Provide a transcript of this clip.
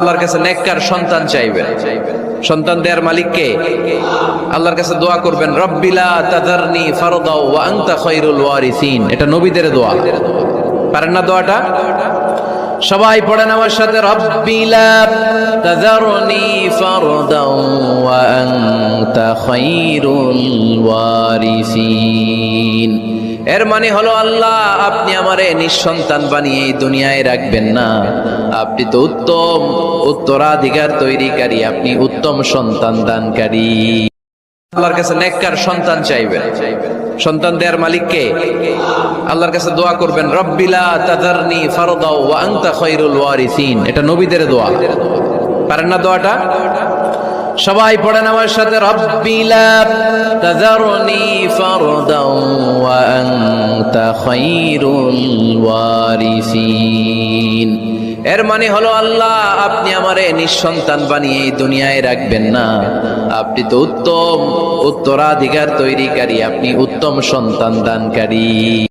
আল্লাহর কাছে নেককার সন্তান চাইবেন। সন্তান দেওয়ার মালিক কে? আল্লাহর কাছে দোয়া করবেন রব্বিলা তাদারনি ফারদাও ওয়া আনতা খায়রুল ওয়ারিসিন। এটা নবীদের দোয়া। পারেন না দোয়াটা? সবাই পড়েন আমার সাথে রব্বিলা তাদারনি ফারদাও ওয়া আনতা খায়রুল ওয়ারিসিন। এর মানে হলো আল্লাহ, আপনি আমারে নিঃসন্তান বানিয়ে দুনিয়ায় রাখবেন না। আপনি তো উত্তম, উত্তরাধিকার তৈরিকারী, আপনি উত্তম সন্তান দানকারী। আল্লাহর কাছে সন্তান চাইবেন। সন্তান কে? আল্লাহর কাছে দোয়া করবেন নবীদের দোয়া। পারেন না দোয়াটা? সবাই পড়েন আমার সাথে এর মানে হলো, আল্লাহ, আপনি আমারে নিঃসন্তান বানিয়ে এই দুনিয়ায় রাখবেন না। আপনি তো উত্তম, উত্তরাধিকার তৈরিকারী, আপনি উত্তম সন্তান দানকারী।